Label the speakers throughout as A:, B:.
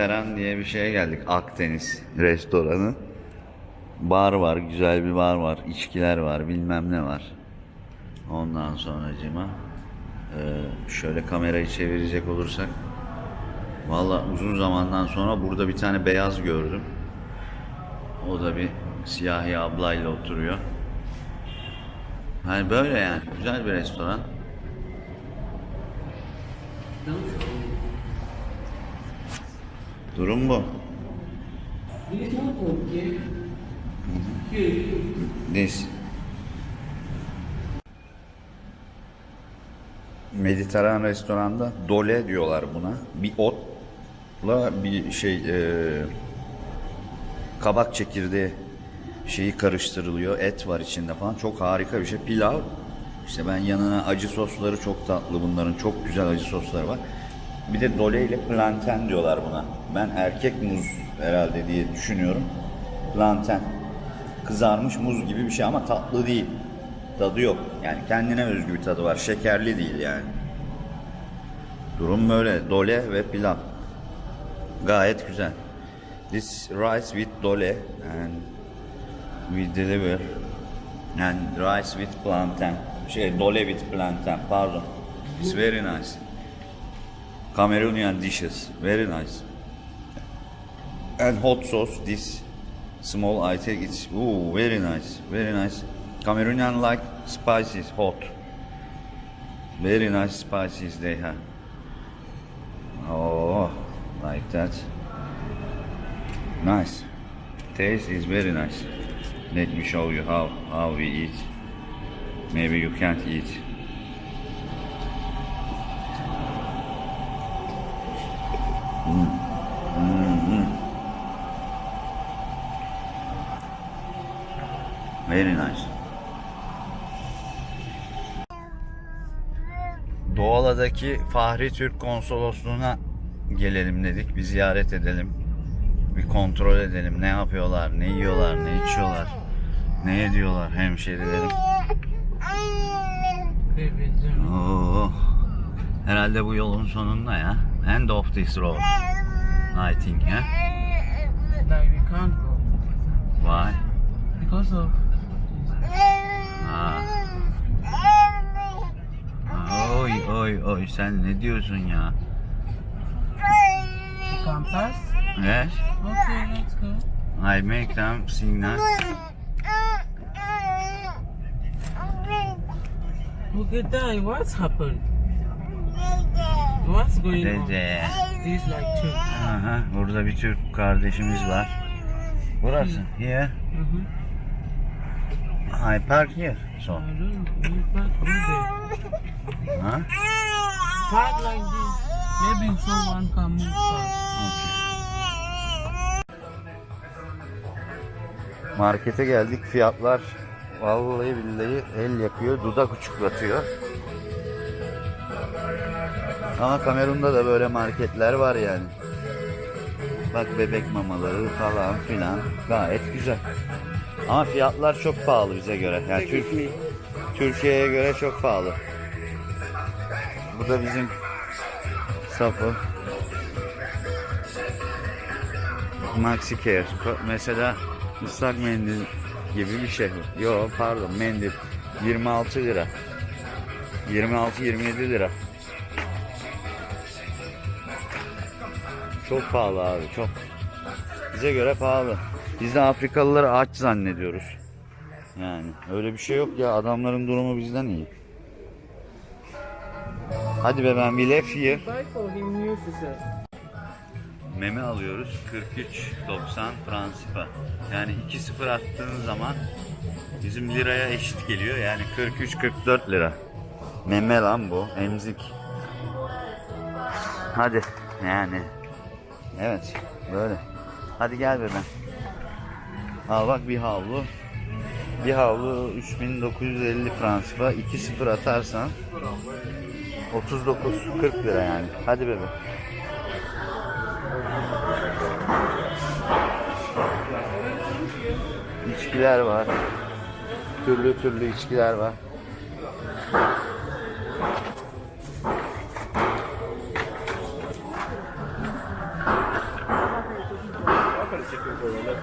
A: Mediteran diye bir şeye geldik. Akdeniz restoranı. Bar var, güzel bir bar var, içkiler var, bilmem ne var. Ondan sonracıma e, şöyle kamerayı çevirecek olursak Valla uzun zamandan sonra burada bir tane beyaz gördüm. O da bir siyahi ablayla oturuyor. Hani böyle yani güzel bir restoran. Durum bu. This. Mediterranean restoranda dole diyorlar buna. Bir otla bir şey e, kabak çekirdeği şeyi karıştırılıyor. Et var içinde falan. Çok harika bir şey. Pilav. İşte ben yanına acı sosları çok tatlı bunların. Çok güzel acı sosları var. Bir de dole ile plantain diyorlar buna. Ben erkek muz herhalde diye düşünüyorum. Plantain. Kızarmış muz gibi bir şey ama tatlı değil. Tadı yok. Yani kendine özgü bir tadı var. Şekerli değil yani. Durum böyle. Dole ve pilav. Gayet güzel. This rice with dole and we deliver and rice with plantain. Şey dole with plantain pardon. It's very nice. Cameroonian dishes. Very nice. And hot sauce this small I take it's ooh very nice. Very nice. Cameroonian like spices hot. Very nice spices they have. Oh, like that. Nice. Taste is very nice. Let me show you how how we eat. Maybe you can't eat. Very nice. Doğala'daki Fahri Türk Konsolosluğu'na gelelim dedik. Bir ziyaret edelim. Bir kontrol edelim. Ne yapıyorlar, ne yiyorlar, ne içiyorlar, ne ediyorlar hemşerilerim. Oo. Herhalde bu yolun sonunda ya. End of this road. I think ya.
B: Like we can't go
A: Why?
B: because of
A: Ha. Oy oy oy sen ne diyorsun ya?
B: campus.
A: Yes.
B: Okay, let's go.
A: I make them signal.
B: Okay, Dai, what's happened? Going on?
A: Dede.
B: This like two.
A: Aha, burada bir Türk kardeşimiz var. Burası. Here.
B: Mm-hmm.
A: I park here. So.
B: I don't know. We park there.
A: Ha?
B: Park like this. Maybe someone can move.
A: Markete geldik. Fiyatlar vallahi billahi el yakıyor, dudak uçuklatıyor. Ama Kamerun'da da böyle marketler var yani. Bak bebek mamaları falan filan gayet güzel. Ama fiyatlar çok pahalı bize göre. Yani Türk, Türkiye'ye göre çok pahalı. Bu da bizim safı. Maxi Care. Mesela ıslak mendil gibi bir şey. Yo pardon mendil 26 lira. 26-27 lira. Çok pahalı abi çok. Bize göre pahalı. Biz de Afrikalıları aç zannediyoruz. Yani öyle bir şey yok ya adamların durumu bizden iyi. Hadi be ben bir
B: new scissors.
A: Meme alıyoruz 43.90 Fransifa. Yani 2-0 attığın zaman bizim liraya eşit geliyor. Yani 43-44 lira. Meme lan bu. Emzik. Hadi yani. Evet böyle. Hadi gel bebeğim. Al bak bir havlu. Bir havlu 3950 Fransifa. 2-0 atarsan 39 40 lira yani. Hadi bebe. İçkiler var. Türlü türlü içkiler var.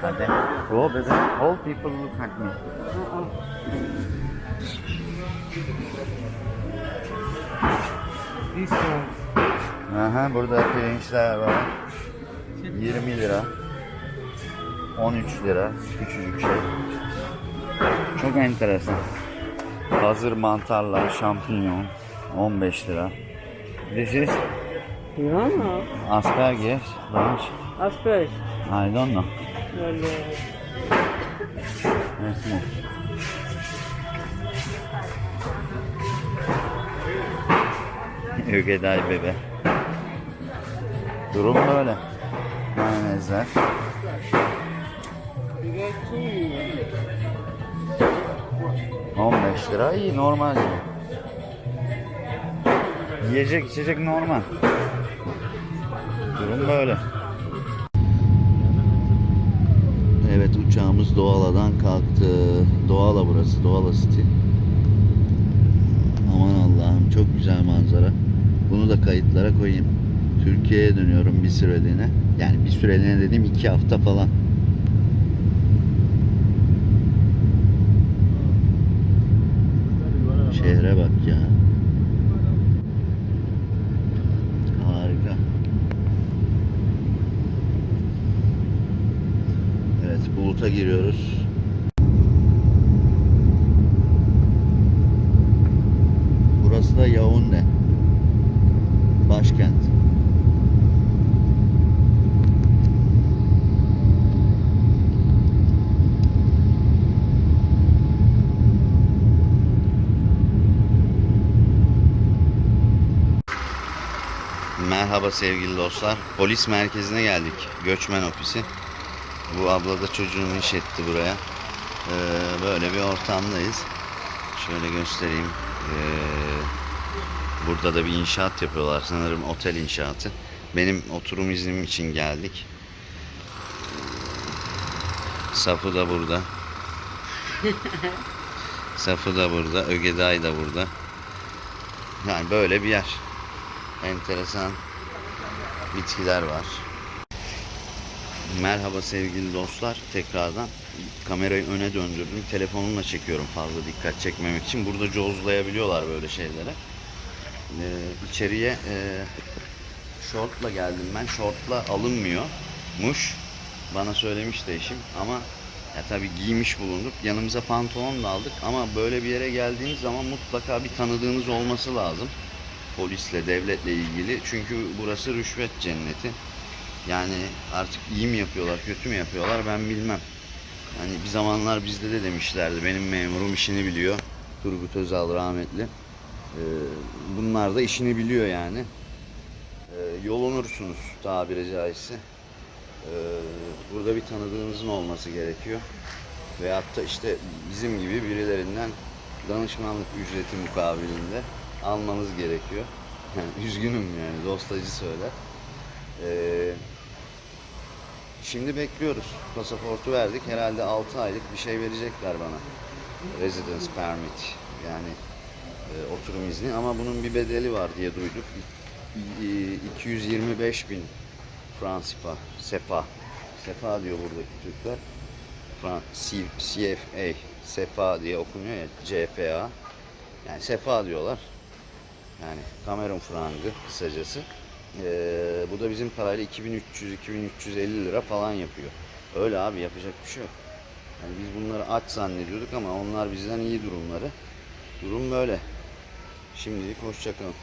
A: Hadi. Go bebe. All people look at me. Aha, burada pirinçler var. 20 lira. 13 lira. Küçücük şey. Çok enteresan. Hazır mantarlar, şampinyon. 15 lira. This is
B: don't know.
A: asparagus. Lunch. I don't know. Let's move. Ögeday bebe. Durum böyle. Mayonezler.
B: two.
A: 15 lira iyi normal. Yiyecek içecek normal. Durum böyle. Uçağımız Doğala'dan kalktı. Doğala burası Doğala City. Aman Allah'ım çok güzel manzara. Bunu da kayıtlara koyayım. Türkiye'ye dönüyorum bir süreliğine. Yani bir süreliğine dediğim iki hafta falan. Şehre bak ya. Harika. Buluta giriyoruz. Burası da Yaounde. Başkent. Merhaba sevgili dostlar. Polis merkezine geldik. Göçmen ofisi. Bu abla da çocuğunu iş etti buraya. Ee, böyle bir ortamdayız. Şöyle göstereyim. Ee, burada da bir inşaat yapıyorlar. Sanırım otel inşaatı. Benim oturum iznim için geldik. Safı da burada. Safı da burada. Ögeday da burada. Yani böyle bir yer enteresan bitkiler var. Merhaba sevgili dostlar. Tekrardan kamerayı öne döndürdüm. Telefonumla çekiyorum fazla dikkat çekmemek için. Burada cozlayabiliyorlar böyle şeylere. Ee, içeriye e, şortla geldim ben. Şortla alınmıyormuş. Bana söylemişti eşim ama ya tabii giymiş bulunduk. Yanımıza pantolon da aldık ama böyle bir yere geldiğiniz zaman mutlaka bir tanıdığınız olması lazım polisle, devletle ilgili. Çünkü burası rüşvet cenneti. Yani artık iyi mi yapıyorlar, kötü mü yapıyorlar ben bilmem. Hani bir zamanlar bizde de demişlerdi. Benim memurum işini biliyor. Turgut Özal rahmetli. Ee, bunlar da işini biliyor yani. Ee, yolunursunuz tabiri caizse. Ee, burada bir tanıdığınızın olması gerekiyor. Veyahut da işte bizim gibi birilerinden danışmanlık ücreti mukabilinde almanız gerekiyor. Yani üzgünüm yani dostacı söyler. Ee, şimdi bekliyoruz. Pasaportu verdik. Herhalde 6 aylık bir şey verecekler bana. Residence permit. Yani e, oturum izni ama bunun bir bedeli var diye duyduk. İ- 225 bin Fransifa, SEPA. SEPA diyor buradaki Türkler. Fran C- CFA, SEPA diye okunuyor ya, CFA. Yani SEPA diyorlar. Yani Kamerun frangı kısacası. Ee, bu da bizim parayla 2300-2350 lira falan yapıyor. Öyle abi yapacak bir şey yok. Yani biz bunları aç zannediyorduk ama onlar bizden iyi durumları. Durum böyle. Şimdilik hoşçakalın.